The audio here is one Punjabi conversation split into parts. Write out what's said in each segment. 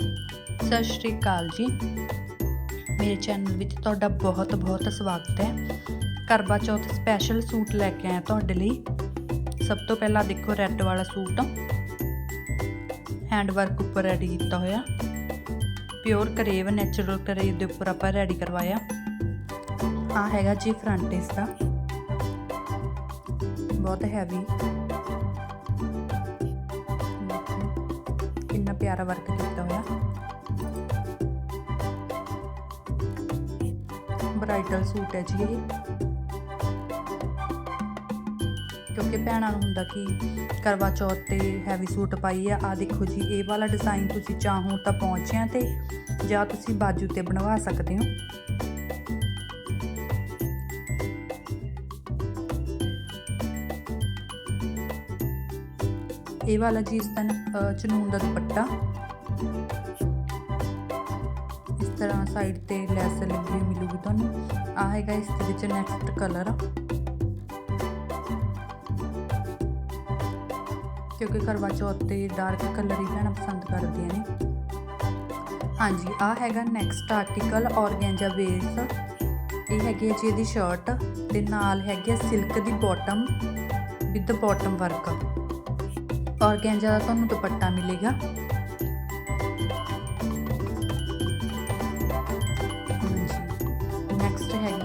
ਸਤਿ ਸ਼੍ਰੀ ਅਕਾਲ ਜੀ। ਮੇਰੇ ਚੈਨਲ ਵਿੱਚ ਤੁਹਾਡਾ ਬਹੁਤ ਬਹੁਤ ਸਵਾਗਤ ਹੈ। ਕਰਵਾ ਚੌਥ ਸਪੈਸ਼ਲ ਸੂਟ ਲੈ ਕੇ ਆਇਆ ਤੁਹਾਡੇ ਲਈ। ਸਭ ਤੋਂ ਪਹਿਲਾਂ ਦੇਖੋ ਰੈੱਡ ਵਾਲਾ ਸੂਟ। ਹੈਂਡ ਵਰਕ ਉੱਪਰ ਰੈਡੀ ਕੀਤਾ ਹੋਇਆ। ਪਿਓਰ ਕਰੇਵ ਨੈਚੁਰਲ ਕਰੇਵ ਦੇ ਉੱਪਰ ਆਪਾਂ ਰੈਡੀ ਕਰਵਾਇਆ। ਆ ਹੈਗਾ ਜੀ ਫਰੰਟ ਇਸ ਦਾ। ਬਹੁਤ ਹੈਵੀ ਕਿੰਨਾ ਪਿਆਰਾ ਵਰਕ ਕੀਤਾ ਬ੍ਰਾਈਡਲ ਸੂਟ ਹੈ ਜੀ ਇਹ। ਕਿਉਂਕਿ ਭੈਣਾਂ ਨੂੰ ਹੁੰਦਾ ਕਿ ਕਰਵਾ ਚੌਥ ਤੇ ਹੈਵੀ ਸੂਟ ਪਾਈ ਆ। ਆ ਦੇਖੋ ਜੀ, ਇਹ ਵਾਲਾ ਡਿਜ਼ਾਈਨ ਤੁਸੀਂ ਚਾਹੋ ਤਾਂ ਪਹੁੰਚਿਆ ਤੇ ਜਾਂ ਤੁਸੀਂ ਬਾਜੂ ਤੇ ਬਣਵਾ ਸਕਦੇ ਹੋ। ਇਹ ਵਾਲਾ ਜੀ ਇਸ ਦਾ ਚਨੂਨ ਦਾ ਦੁਪੱਟਾ। ਤਰ੍ਹਾਂ ਸਾਈਡ ਤੇ ਲੈਸ ਲੱਗੀ ਹੋਈ ਮਿਲੂਗੀ ਤੁਹਾਨੂੰ। ਆ ਹੈਗਾ ਇਸ ਦੇ ਵਿੱਚ ਨੈਕਸਟ ਕਲਰ ਕਿਉਂਕਿ ਕਰਵਾ ਚੌਥ ਤੇ ਡਾਰਕ ਕਲਰ ਹੀ ਲੈਣਾ ਪਸੰਦ ਕਰਦੀਆਂ ਨੇ। ਹਾਂਜੀ ਆ ਹੈਗਾ ਨੈਕਸਟ ਆਰਟੀਕਲ ਔਰਗੈਂਜਾ ਬੇਸ ਇਹ ਹੈਗੀ ਹੈ ਜੀ ਇਹਦੀ ਸ਼ਰਟ ਤੇ ਨਾਲ ਹੈਗੀ ਹੈ silk the bottom with bottom work organza ਦਾ ਤੁਹਾਨੂੰ ਦੁਪੱਟਾ ਮਿਲੇਗਾ।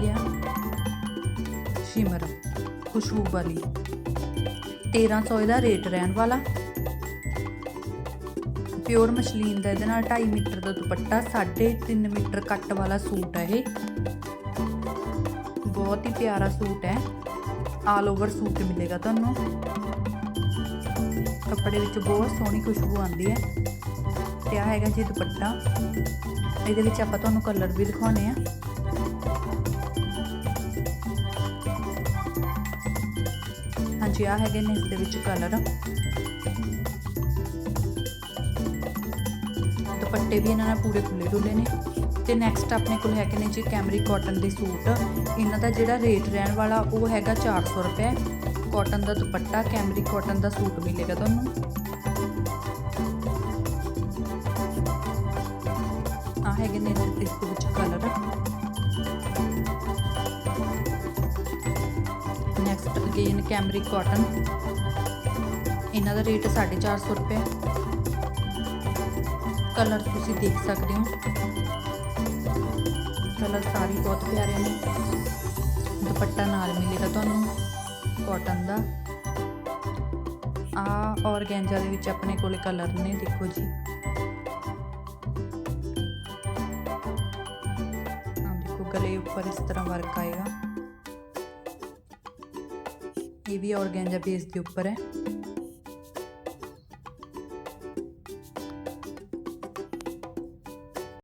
ਨੈਕਸਟ ਹੈਗੀ ਆ ਸ਼ਿਮਰ ਖੁਸ਼ਬੂ ਵਾਲੀ। 1300 ਇਹਦਾ ਰੇਟ ਰਹਿਣ ਵਾਲਾ। ਪਿਓਰ ਮਸ਼ਲੀਨ ਦਾ ਇਹਦੇ ਨਾਲ 2.5 ਮੀਟਰ ਦਾ ਦੁਪੱਟਾ 3.5 ਮੀਟਰ ਕੱਟ ਵਾਲਾ ਸੂਟ ਹੈ ਇਹ। ਬਹੁਤ ਹੀ ਪਿਆਰਾ ਸੂਟ ਹੈ। ਆਲ ਓਵਰ ਸੂਟ ਮਿਲੇਗਾ ਤੁਹਾਨੂੰ। ਕੱਪੜੇ ਵਿੱਚ ਬਹੁਤ ਸੋਹਣੀ ਖੁਸ਼ਬੂ ਆਉਂਦੀ ਹੈ। ਤੇ ਆ ਹੈਗਾ ਜੀ ਦੁਪੱਟਾ। ਇਹਦੇ ਵਿੱਚ ਆਪਾਂ ਤੁਹਾਨੂੰ ਕਲਰ ਵੀ ਦਿਖਾਉਣੇ ਆ। ਹਾਂਜੀ ਆ ਹੈਗੇ ਨੇ ਇਸ ਦੇ ਵਿੱਚ ਕਲਰ ਦੁਪੱਟੇ ਵੀ ਇਹਨਾਂ ਨਾਲ ਪੂਰੇ ਖੁੱਲੇ ਡੁੱਲੇ ਨੇ। ਤੇ ਨੈਕਸਟ ਆਪਣੇ ਕੋਲ ਹੈਗੇ ਨੇ ਜੀ ਕੈਮਰੀ ਕਾਟਨ ਦੇ ਸੂਟ। ਇਹਨਾਂ ਦਾ ਜਿਹੜਾ ਰੇਟ ਰਹਿਣ ਵਾਲਾ, ਉਹ ਹੈਗਾ 400 ਰੁਪਏ। ਕਾਟਨ ਦਾ ਦੁਪੱਟਾ, ਕੈਮਰੀ ਕਾਟਨ ਦਾ ਸੂਟ ਮਿਲੇਗਾ ਤੁਹਾਨੂੰ। ਆ ਹੈਗੇ ਨੇ ਇਸ ਅਗੇਨ ਕੈਮਰਿਕ ਕਾਟਨ। ਇਹਨਾਂ ਦਾ ਰੇਟ 450 ਰੁਪਏ। ਕਲਰ ਤੁਸੀਂ ਦੇਖ ਸਕਦੇ ਹੋ। ਕਲਰ ਸਾਰੇ ਬਹੁਤ ਪਿਆਰੇ ਨੇ। ਦੁਪੱਟਾ ਨਾਲ ਮਿਲੇਗਾ ਤੁਹਾਨੂੰ ਕਾਟਨ ਦਾ। ਆ ਔਰਗੈਂਜਾ ਦੇ ਵਿੱਚ ਆਪਣੇ ਕੋਲੇ ਕਲਰ ਨੇ, ਦੇਖੋ ਜੀ। ਦੇਖੋ, ਗਲੇ ਉੱਪਰ ਇਸ ਤਰ੍ਹਾਂ ਵਰਕ ਆਏਗਾ। ਇਹ ਵੀ ਔਰਗੈਂਜਾ ਬੇਸ ਦੇ ਉੱਪਰ ਹੈ?